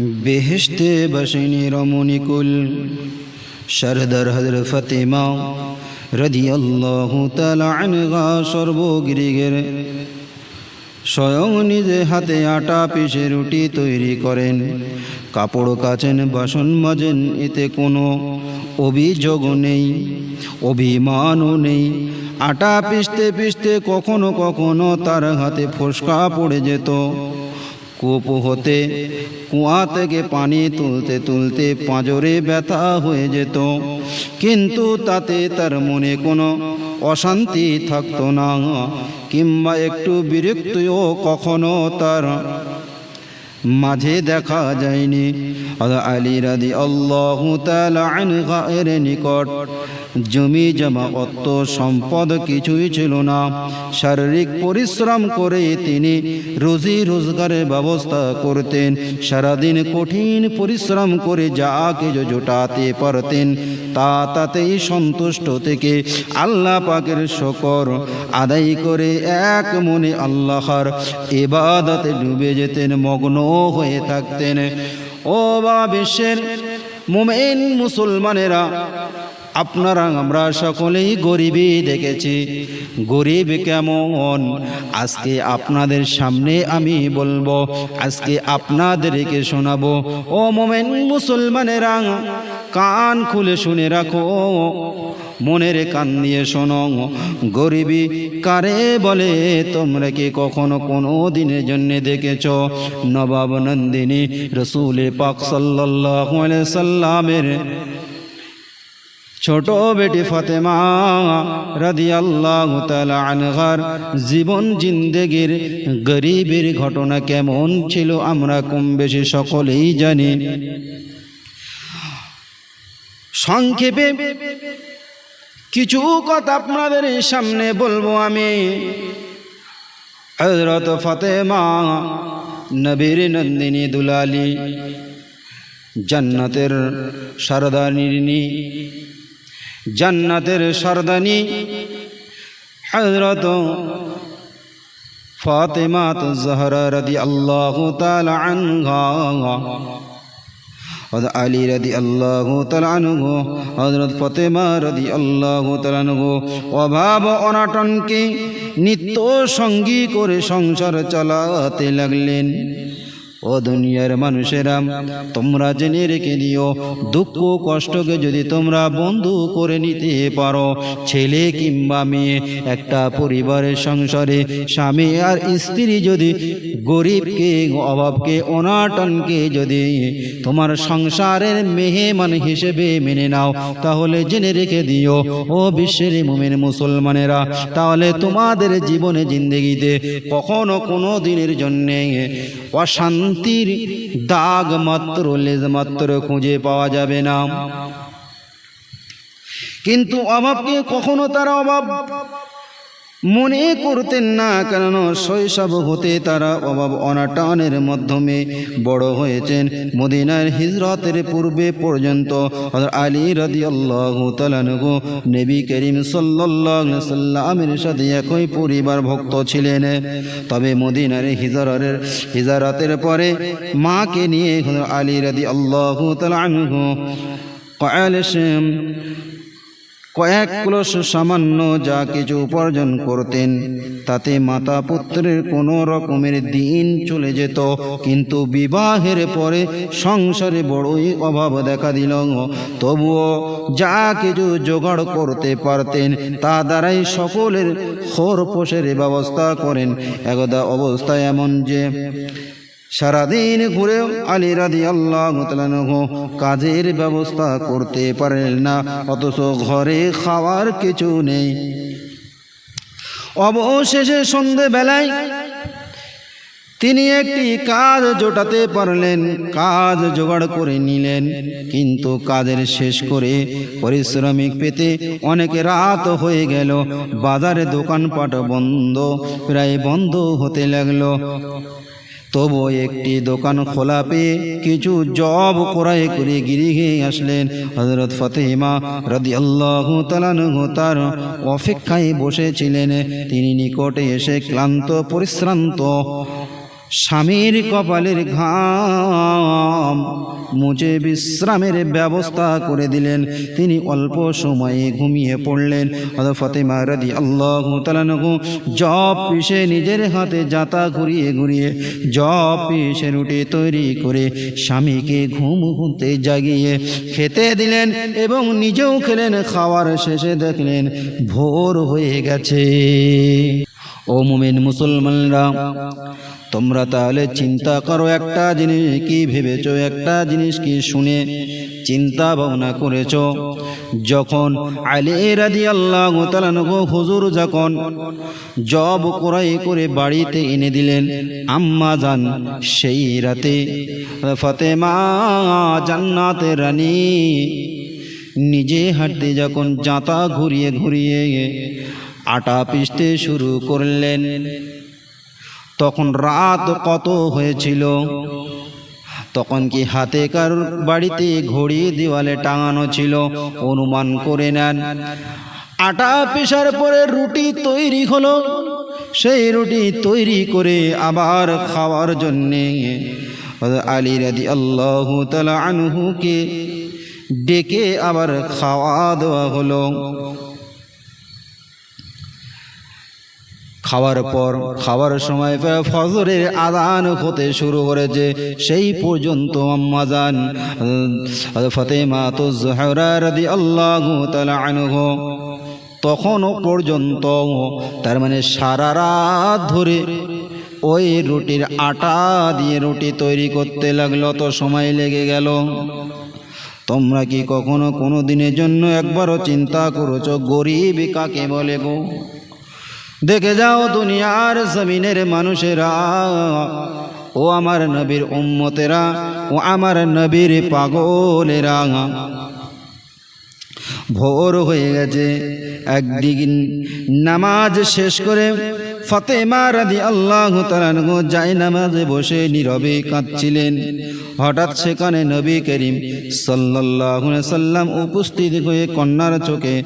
বেহেশতে বসিনী রমণীকুল সরদার হজর ফতেমা রদি আল্লাহ তালা সর্বগিরিগের স্বয়ং নিজে হাতে আটা পিষে রুটি তৈরি করেন। কাপড় কাচেন, বাসন মাজেন, এতে কোনো অভিযোগ নেই, অভিমানও নেই। আটা পিষতে পিষতে কখনো কখনো তার হাতে ফোসকা পড়ে যেত। কূপ হতে, কুয়া থেকে পানি তুলতে তুলতে পাঁজরে ব্যথা হয়ে যেত। কিন্তু তাতে তার মনে কোনো অশান্তি থাকতো না, কিংবা একটু বিরক্তিও কখনো তার মাঝে দেখা যায়নি। আলী রাদি আল্লাহ এর নিকট জমি জমা অত্ত সম্পদ কিছুই ছিল না। শারীরিক পরিশ্রম করে তিনি রুজি রোজগারের ব্যবস্থা করতেন। সারাদিন কঠিন পরিশ্রম করে যা কিছু জোটাতে পারতেন, তা তাতেই সন্তুষ্ট থেকে আল্লাহ পাকের শকর আদায় করে এক মনে আল্লাহর এবাদতে ডুবে যেতেন, মগ্ন হয়ে থাকতেন। ও বা বিশ্বের মোমেন মুসলমানেরা আপনারা, আমরা সকলেই গরিবই দেখেছি। গরিব কেমন? আজকে আপনাদের সামনে আমি বলব, আজকে আপনাদেরকে শোনাবো। ও মোমেন মুসলমানেরা, কান খুলে শুনে রাখো। মনের কান দিয়ে শোনো। গরিবি কারে বলে, তোমরা কি কখনো কোনো দিনের জন্যে দেখেছ? নবাব নন্দিনী রসুল পাক সাল্লাহ সাল্লামের ছোট বেটি ফাতেমা রাদি আল্লাহ আনহার জীবন জিন্দেগির গরিবের ঘটনা কেমন ছিল আমরা কম বেশি সকলেই জানি। সংক্ষেপে কিছু কথা আপনাদের সামনে বলব আমি। হজরত ফাতেমা নবীর নন্দিনী দুলালি, জান্নাতের সারদানিনী জান্নাতের সরদানি হজরত ফাতেমাত জহরা রদি আল্লাহ আনহা আলী রদি আল্লাহ তালানহ হজরত ফতেমা রদি আল্লাহ তালানহ অভাব অনাটনকে নিত্য সঙ্গী করে সংসার চালাতে লাগলেন। ও দুনিয়ার মানুষেরা, তোমরা জেনে রেখে দিও, দুঃখ কষ্টকে যদি তোমরা বন্ধু করে নিতে পারো, ছেলে কিংবা মেয়ে, একটা পরিবারের সংসারে স্বামী আর স্ত্রী যদি গরিবকে, অভাবকে, অনাটনকে যদি তোমার সংসারের মেহমান হিসেবে মেনে নাও, তাহলে জেনে রেখে দিও, ও বিশ্বের মুমেন মুসলমানেরা, তাহলে তোমাদের জীবনে জিন্দগিতে কখনো কোনো দিনের জন্যে অশান্তির দাগ মাত্র লেজ মাত্র খুঁজে পাওয়া যাবে না। কিন্তু অভাবকে কখনো তারা অভাব মনে করতেন না কেন শৈশব হতে তারা অভাব অনাটনের মাধ্যমে বড় হয়েছেন। মদিনার হিজরতের পূর্বে পর্যন্ত আলী রদি আল্লাহ তালানগু নবী করিম সাল্লাহ সাল্লামের সাথে একই পরিবার ভক্ত ছিলেন। তবে মদিনার হিজরের হিজরতের পরে মাকে নিয়ে আলী রদি আল্লাহ তালানগু কয়াল কয়েক ক্লস সামান্য যা কিছু উপার্জন করতেন, তাতে মাতা পুত্রের কোনো রকমের দিন চলে যেত। কিন্তু বিবাহের পরে সংসারে বড়ই অভাব দেখা দিল। তবুও যা কিছু জোগাড় করতে পারতেন, তা দ্বারাই সকলের খোরপোষের ব্যবস্থা করেন। একদা অবস্থা এমন যে সারাদিন ঘুরেও আলী রাদি আল্লাহ কাজের ব্যবস্থা করতে পারেন না, অথচ ঘরে খাওয়ার কিছু নেই। অবশেষে সন্ধেবেলায় তিনি একটি কাজ জোটাতে পারলেন, কাজ জোগাড় করে নিলেন, কিন্তু কাজের শেষ করে পরিশ্রমিক পেতে অনেক রাত হয়ে গেল, বাজারে দোকানপাট বন্ধ, প্রায় বন্ধ হতে লাগল। তবু একটি দোকান খোলা পেয়ে কিছু জব করাই করে গিরিহে আসলেন। হজরত ফতেমা রদি আল্লাহ তার অপেক্ষায় বসেছিলেন। তিনি নিকটে এসে ক্লান্ত, পরিশ্রান্ত স্বামীর কপালের ঘাম। মুছে বিশ্রামের ব্যবস্থা করে দিলেন। তিনি অল্প সময়ে ঘুমিয়ে পড়লেন। ফাতেমা রাদি আল্লাহ তালানহু জব পিষে নিজের হাতে জাতা ঘুরিয়ে ঘুরিয়ে জব পিষে রুটি তৈরি করে স্বামীকে ঘুম ঘুমতে জাগিয়ে খেতে দিলেন এবং নিজেও খেলেন। খাওয়ার শেষে দেখলেন ভোর হয়ে গেছে। ও মুমিন মুসলমানরা তোমরা তাহলে চিন্তা করো একটা জিনিস, কি ভেবেছ? একটা জিনিস কি শুনে চিন্তা ভাবনা করেছ? যখন আলী রাদি আল্লাহ হুজুর যখন জব করাই করে বাড়িতে এনে দিলেন, আম্মা যান সেই রাতে ফতেমা জান্নাতে রানী নিজে হাঁটতে যখন জাঁতা ঘুরিয়ে ঘুরিয়ে আটা পিষতে শুরু করলেন তখন রাত কত হয়েছিল? তখন কি হাতে কার বাড়িতে ঘড়ি দেওয়ালে টাঙানো ছিল? অনুমান করে নেন। আটা পেশার পরে রুটি তৈরি হলো। সেই রুটি তৈরি করে আবার খাওয়ার জন্যে আলী রাদি আল্লাহ তালা আনহুকে ডেকে আবার খাওয়া দেওয়া হলো। খাওয়ার পর, খাওয়ার সময় ফজরের আদান হতে শুরু করেছে। সেই পর্যন্ত আম্মাজান ফতেমা তো জহরা আল্লাহ আনহু, তখনও পর্যন্ত তার মানে সারা রাত ধরে ওই রুটির আটা দিয়ে রুটি তৈরি করতে লাগল, তো সময় লেগে গেল। তোমরা কি কখনো কোনো দিনের জন্য একবারও চিন্তা করেছ, গরিব কাকে বলে গো দেখে যাও দুনিয়ার জমিনের মানুষেরা। ও আমার নবীর উম্মতেরা, ও আমার নবীর পাগলেরা। ভোর হয়ে গেছে, একদিন নামাজ শেষ করে ফতেমা রাদি আল্লাহ তালানগো যাই নামাজে বসে নীরবে কাঁদছিলেন। হঠাৎ সেখানে নবী করিম সাল্লাহ সাল্লাম উপস্থিত হয়ে কন্যার চোখে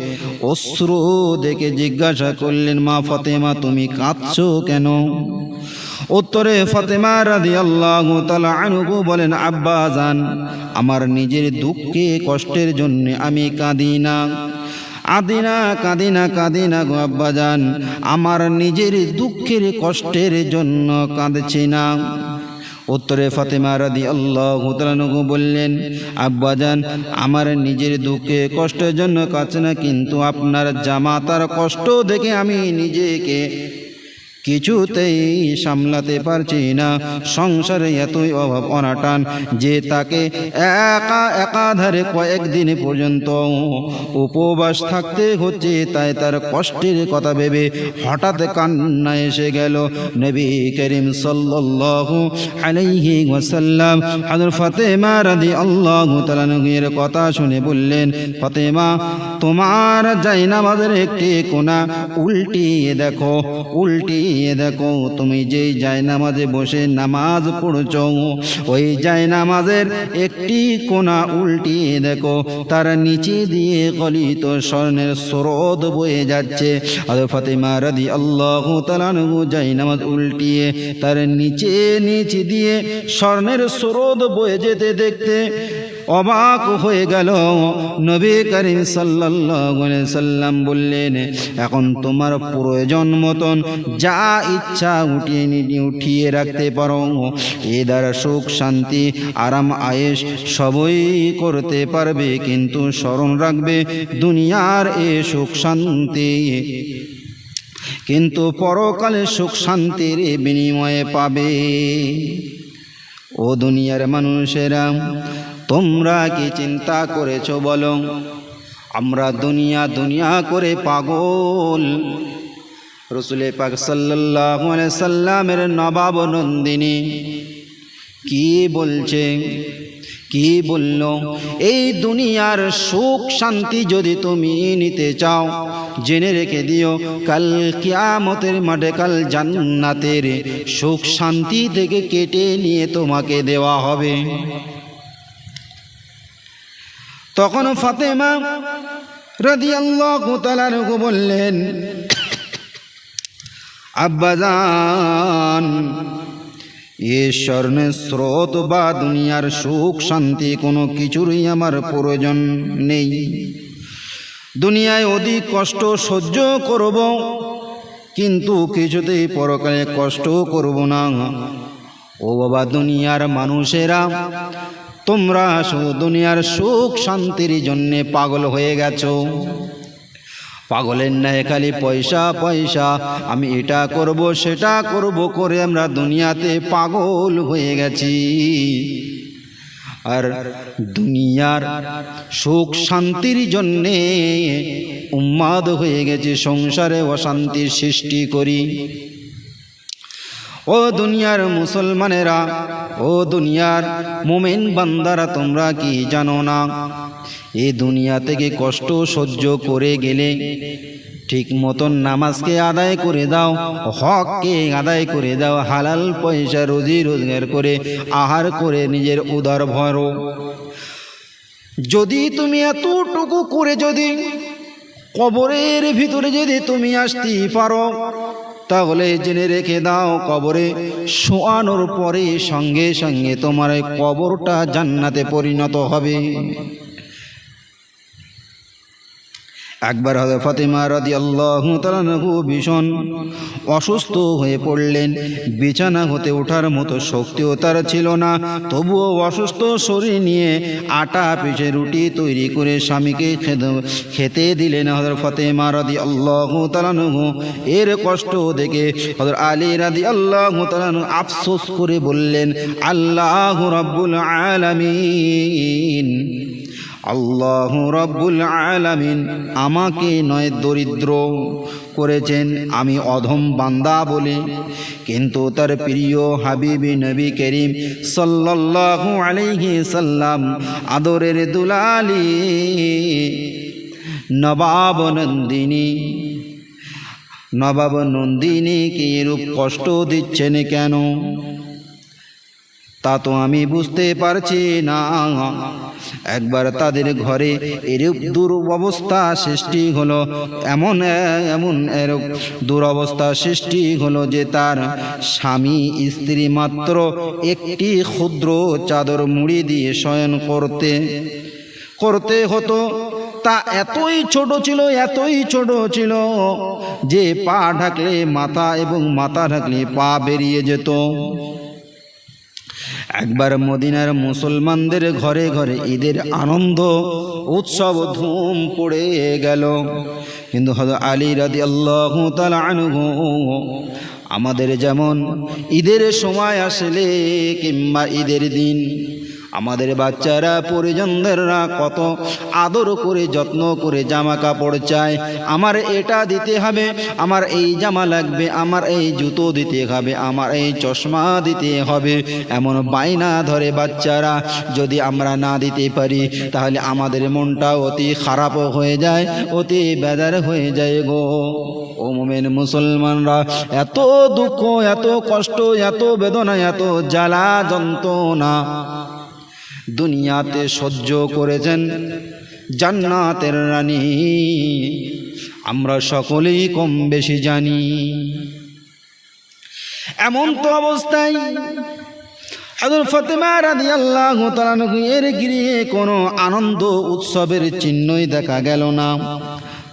অশ্রু দেখে জিজ্ঞাসা করলেন, মা ফতেমা, তুমি কাঁদছো কেন? উত্তরে ফতেমা রাদি আল্লাহ আনুগু বলেন, আব্বা যান আমার নিজের দুঃখে কষ্টের জন্য আমি কাঁদি না। আদিনা কাঁদিনা কাঁদিনা গো আব্বা যান আমার নিজের দুঃখের কষ্টের জন্য কাঁদছি না উত্তরে ফাতেমা রাদি আল্লাহ তালানগু বললেন, আব্বাজান, আমার নিজের দুঃখে কষ্টের জন্য কাছে না, কিন্তু আপনার জামাতার কষ্ট দেখে আমি নিজেকে কিছুতেই সামলাতে পারছি না। সংসারে এতই অভাব অনাটান যে তাকে একা একাধারে কয়েকদিন পর্যন্ত উপবাস থাকতে হচ্ছে, তাই তার কষ্টের কথা ভেবে হঠাৎ কান্না এসে গেল নবী করিম সাল্লাল্লাহু আলাইহি ওয়াসাল্লাম। হযরত ফাতেমা রাদিয়াল্লাহু তাআলা এর কথা শুনে বললেন, ফাতেমা, তোমার জায়নামাজের একটি কোনা উল্টিয়ে দেখো, উল্টিয়ে দেখো, তুমি যেই জায়নামাজে বসে নামাজ পড়ছ, ওই জায়নামাজের একটি কোনা উল্টিয়ে দেখো, তার নিচে দিয়ে গলিত স্বর্ণের স্রোত বয়ে যাচ্ছে। আর ফাতেমা রাদি আল্লাহ তালানহু জায়নামাজ উল্টিয়ে তার নিচে নিচে দিয়ে স্বর্ণের স্রোত বয়ে যেতে দেখতে অবাক হয়ে গেল। নবী করিম সাল্লাম বললেন, এখন তোমার প্রয়োজন মতন যা ইচ্ছা উঠিয়ে উঠিয়ে রাখতে পারো। এ দ্বারা সুখ, শান্তি, আরাম আয়েস সবই করতে পারবে, কিন্তু স্মরণ রাখবে দুনিয়ার এ সুখ শান্তি। কিন্তু পরকালে সুখ শান্তির বিনিময়ে পাবে। ও দুনিয়ার মানুষেরা তোমরা কি চিন্তা করেছ বলো? আমরা দুনিয়া দুনিয়া করে পাগল। রসুলে পাক সাল্লাহ সাল্লামের নবাব নন্দিনী কি বলছে? কি বলল? এই দুনিয়ার সুখ শান্তি যদি তুমি নিতে চাও, জেনে রেখে দিও, কাল কিয়ামতের মাঠে, কাল জান্নাতের সুখ শান্তি থেকে কেটে নিয়ে তোমাকে দেওয়া হবে। তখন ফাতেমা রাদিয়াল্লাহু বললেন আব্বাজান ঈশ্বরের স্রোত বা দুনিয়ার সুখ শান্তি কোনো কিছুরই আমার প্রয়োজন নেই। দুনিয়ায় অধিক কষ্ট সহ্য করব, কিন্তু কিছুতেই পরকালে কষ্ট করব না। ও বাবা, দুনিয়ার মানুষেরা তোমরা শুধু দুনিয়ার সুখ শান্তির জন্যে পাগল হয়ে গেছো। পাগলের ন্যায় খালি পয়সা পয়সা, আমি এটা করব, সেটা করব করে আমরা দুনিয়াতে পাগল হয়ে গেছি। আর দুনিয়ার সুখ শান্তির জন্যে উন্মাদ হয়ে গেছে, সংসারে অশান্তির সৃষ্টি করি। ও দুনিয়ার মুসলমানেরা, ও দুনিয়ার মোমেন বান্দারা, তোমরা কি জানো না? এ দুনিয়া থেকে কষ্ট সহ্য করে গেলে ঠিক মতন নামাজকে আদায় করে দাও, হককে আদায় করে দাও, হালাল পয়সা, রোজি রোজগার করে আহার করে নিজের উদার ভরো। যদি তুমি এতটুকু করে যদি কবরের ভিতরে যদি তুমি আসতে পারো তাহলে জেনে রেখে দাও কবরে শোয়ানোর পরে সঙ্গে সঙ্গে তোমার কবরটা জান্নাতে পরিণত হবে। একবার ফাতেমা রাদি আল্লাহ তালানহু ভীষণ অসুস্থ হয়ে পড়লেন। বিছানা হতে ওঠার মতো শক্তিও তার ছিল না। তবুও অসুস্থ শরীর নিয়ে আটা পিঠে রুটি তৈরি করে স্বামীকে খেতে- দিলেন হজর ফাতেমা আল্লাহ তালানহু এর কষ্ট দেখে হজর আলী আল্লাহ তালানহু আফসোস করে বললেন, আল্লাহ রব্বুল আলামিন। আল্লাহ রব্বুল আলামিন আমাকে নয় দরিদ্র করেছেন, আমি অধম বান্দা বলে। কিন্তু তার প্রিয় হাবিবি নবী করিম সাল্লাল্লাহু আলাইহি সাল্লাম আদরের দুলালি নবাব নন্দিনী নবাব নন্দিনী নন্দিনীকে এরূপ কষ্ট দিচ্ছেন কেন? তা তো আমি বুঝতে পারছি না। একবার তাদের ঘরে এরূপ দুরবস্থা সৃষ্টি হলো, এমন এমন এরূপ দুরবস্থা সৃষ্টি হলো যে তার স্বামী স্ত্রী মাত্র একটি ক্ষুদ্র চাদর মুড়ি দিয়ে শয়ন করতে করতে হতো। তা এতই ছোট ছিল, এতই ছোট ছিল যে পা ঢাকলে মাথা এবং মাথা ঢাকলে পা বেরিয়ে যেত। একবার মদিনার মুসলমানদের ঘরে ঘরে ঈদের আনন্দ, উৎসব ধুম পড়ে গেল। কিন্তু হয়তো আলী রাদি আল্লাহ আমাদের যেমন ঈদের সময় আসলে কিংবা ঈদের দিন আমাদের বাচ্চারা পরিজনদেররা কত আদর করে, যত্ন করে জামা কাপড় চায়। আমার এটা দিতে হবে, আমার এই জামা লাগবে, আমার এই জুতো দিতে হবে, আমার এই চশমা দিতে হবে। এমন বাইনা ধরে বাচ্চারা, যদি আমরা না দিতে পারি, তাহলে আমাদের মনটা অতি খারাপ হয়ে যায়, অতি বেজার হয়ে যায় গো। ও মোমেন মুসলমানরা, এত দুঃখ, এত কষ্ট, এত বেদনা, এত জ্বালা, যন্ত্রণা। দুনিয়াতে সহ্য করেছেন জান্নাতের রানী। আমরা সকলেই কম বেশি জানি। এমন তো অবস্থায় হাজর ফতেমা রাদি আল্লাহ এর গিরিয়ে কোনো আনন্দ উৎসবের চিহ্নই দেখা গেল না।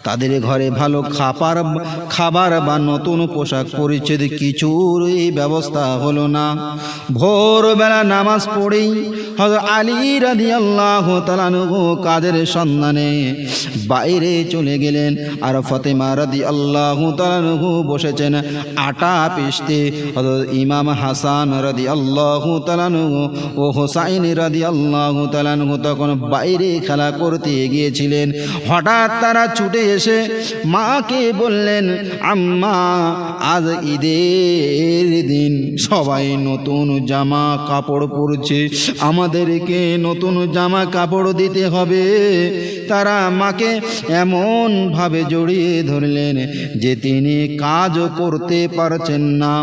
তাদের ঘরে ভালো খাবার খাবার বা নতুন পোশাক পরিচ্ছেদ কিছুরই ব্যবস্থা হলো না। ভোরবেলা নামাজ পড়েই হজর আলী রাদি আল্লাহ তালানুহু কাদের সন্ধানে বাইরে চলে গেলেন আর ফতেমা রাদি আল্লাহ তালানুহু বসেছেন আটা পিষতে। হজর ইমাম হাসান রাদি আল্লাহ তালানুহু ও হোসাইন রাদি আল্লাহ তালানুহু তখন বাইরে খেলা করতে গিয়েছিলেন। হঠাৎ তারা ছুটে এসে মাকে বললেন, আম্মা, আজ ঈদের দিন। সবাই নতুন জামা কাপড় পরছে। আমাদেরকে নতুন জামা কাপড় দিতে হবে। তারা মাকে এমনভাবে জড়িয়ে ধরলেন যে তিনি কাজও করতে পারছেন না।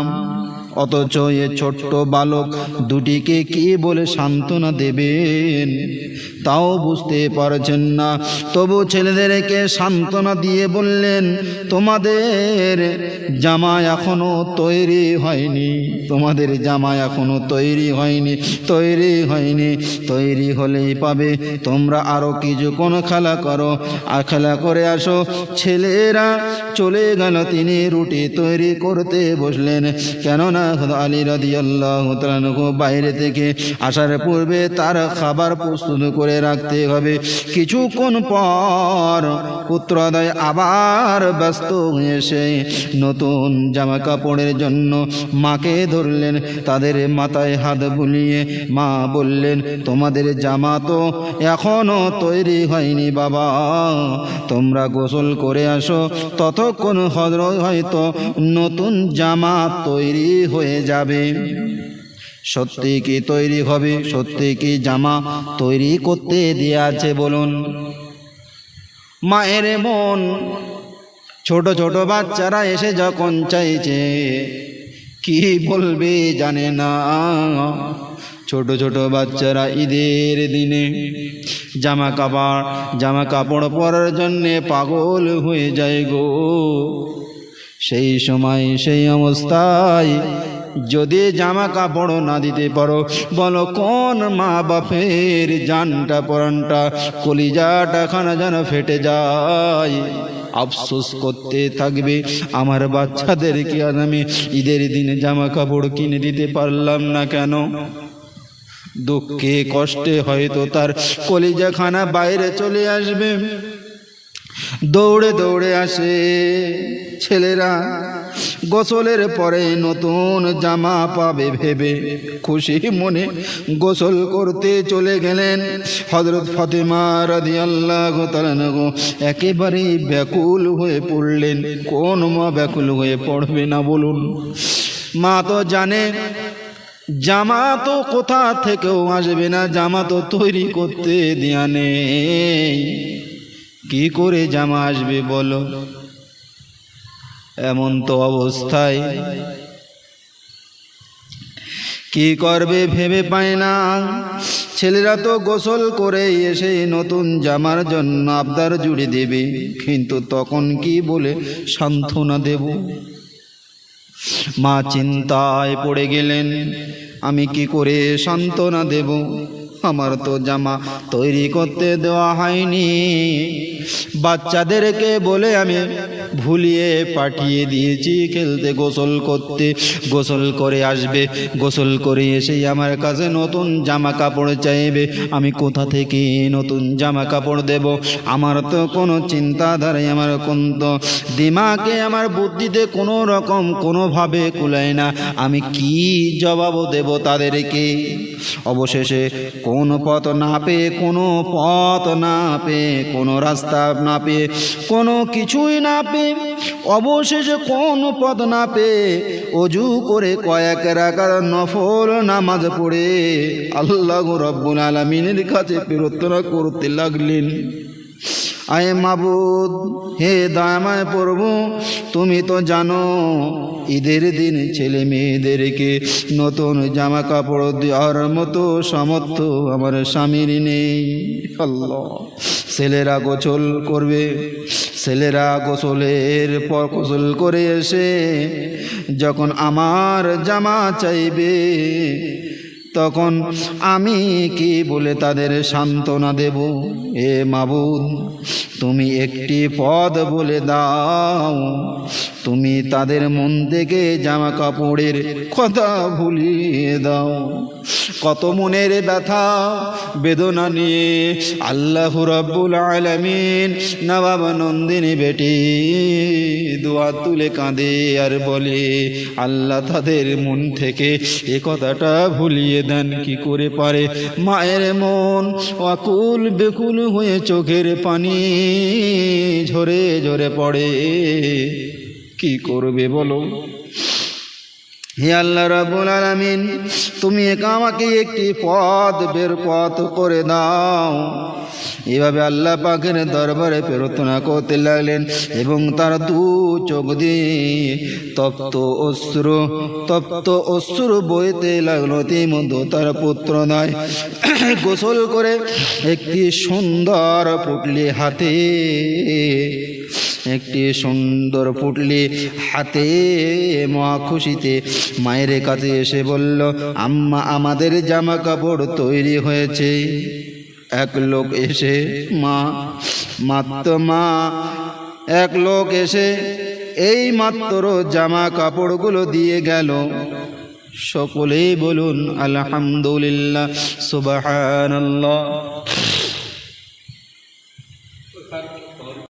অথচ এ ছোট্ট বালক দুটিকে কি বলে সান্ত্বনা দেবেন? তাও বুঝতে পারছেন না। তবু ছেলেদেরকে সান্ত্বনা দিয়ে বললেন, তোমাদের জামা এখনও তৈরি হয়নি, তোমাদের জামা এখনও তৈরি হয়নি তৈরি হয়নি, তৈরি হলেই পাবে। তোমরা আরও কিছুক্ষণ খেলা করো, আর খেলা করে আসো। ছেলেরা চলে গেল। তিনি রুটি তৈরি করতে বসলেন। কেননা আলী রাদি আল্লাহ বাইরে থেকে আসার পূর্বে তার খাবার প্রস্তুত করে রাখতে হবে। কিছুক্ষণ পর পুত্রদয় আবার ব্যস্ত হয়ে এসে নতুন জামা কাপড়ের জন্য মাকে ধরলেন। তাদের মাথায় হাত বুলিয়ে মা বললেন, তোমাদের জামা তো এখনও তৈরি হয়নি বাবা। তোমরা গোসল করে আসো। ততক্ষণ হজরত হয়তো নতুন জামা তৈরি হয়ে যাবে। সত্যি কি তৈরি হবে? সত্যি কি জামা তৈরি করতে দিয়ে আছে বলুন। মায়ের মন, ছোট ছোট বাচ্চারা এসে যখন চাইছে, কি বলবে জানে না। ছোট ছোট বাচ্চারা ঈদের দিনে জামা কাপড় জামা কাপড় পরার জন্যে পাগল হয়ে যায় গো। সেই সময় সেই অবস্থায় যদি জামা কাপড় না দিতে পারো, বলো কোন মা বাপের জানটা পরানটা কলিজাটা খানা যেন ফেটে যায়। আফসোস করতে থাকবে আমার বাচ্চাদেরকে আজ আমি ঈদের দিনে জামা কাপড় কিনে দিতে পারলাম না কেন? দুঃখে কষ্টে হয়তো তার কলিজাখানা বাইরে চলে আসবে। দৌড়ে দৌড়ে আসে ছেলেরা। গোসলের পরে নতুন জামা পাবে ভেবে খুশি মনে গোসল করতে চলে গেলেন। হজরত ফতেমা রাদি আল্লাহ একেবারেই ব্যাকুল হয়ে পড়লেন। কোন মা ব্যাকুল হয়ে পড়বে না বলুন। মা তো জানে, জামা তো কোথা থেকেও আসবে না, জামা তো তৈরি করতে দেয়া নেই। কি করে জামা আসবে বলো? এমন তো অবস্থায়। কি করবে ভেবে পায় না। ছেলেরা তো গোসল করে এসে নতুন জামার জন্য আবদার জুড়ে দেবে। কিন্তু তখন কি বলে সান্ত্বনা দেব? মা চিন্তায় পড়ে গেলেন, আমি কি করে সান্ত্বনা দেব? আমার তো জামা তৈরি করতে দেওয়া হয়নি। বাচ্চাদেরকে বলে আমি ভুলিয়ে পাঠিয়ে দিয়েছি, খেলতে গোসল করতে। গোসল করে আসবে, গোসল করে এসেই আমার কাছে নতুন জামা কাপড় চাইবে। আমি কোথা থেকে নতুন জামা কাপড় দেব? আমার তো কোনো চিন্তাধারায় আমার কোন তো দিমাকে, আমার বুদ্ধিতে কোনো রকম, কোনোভাবে কুলায় না। আমি কি জবাব দেব তাদেরকে? অবশেষে কোন পথ না পেয়ে, কোনো পথ না পেয়ে, কোনো রাস্তা না পেয়ে, কোনো কিছুই না পেয়ে, অবশেষে কোন পথ না পেয়ে, অজু করে কয়েক রাখার নফল নামাজ পড়ে আল্লাহ রব্বুল আলমিনের কাছে প্রার্থনা করতে লাগলেন। আয় মাবুদ, হে দামায় পড়ব তুমি তো জানো, ঈদের দিন ছেলে মেয়েদেরকে নতুন জামা কাপড় দেওয়ার মতো সামর্থ্য আমার স্বামীর নেই। আল্লাহ। ছেলেরা গোসল করবে, ছেলেরা গোসলের পর গোসল করে এসে যখন আমার জামা চাইবে তখন আমি কি বলে তাদের সান্ত্বনা দেব? এ মাবুদ, তুমি একটি পদ বলে দাও। তুমি তাদের মন থেকে জামা কাপড়ের কথা ভুলিয়ে দাও। কত মনের ব্যথা, বেদনা নিয়ে আল্লাহ রব্বুল আলমিন নবাব নন্দিনী বেটি দোয়া তুলে কাঁদে আর বলে, আল্লাহ তাদের মন থেকে এ কথাটা ভুলিয়ে দেন কি করে পারে? মায়ের মন অকুল বেকুল হয়ে চোখের পানি ঝরে ঝরে পড়ে। কি করবে বলো? হে আল্লাহ রাবুল আলমিন, তুমি আমাকে একটি পথ বের পথ করে দাও। এভাবে আল্লাহ পাকের দরবারে প্রার্থনা করতে লাগলেন এবং তার দু চোখ দিয়ে তপ্ত অশ্র তপ্ত অশ্র বইতে লাগল। মধ্যে তার পুত্র নয় গোসল করে একটি সুন্দর পুটলি হাতে, একটি সুন্দর পুটলি হাতে মহা খুশিতে মায়ের কাছে এসে বলল, আম্মা, আমাদের জামা কাপড় তৈরি হয়েছে। এক লোক এসে মা, মাত্র মা, এক লোক এসে এই মাত্র জামা কাপড়গুলো দিয়ে গেল। সকলেই বলুন, আলহামদুলিল্লাহ, সুবাহানাল্লাহ।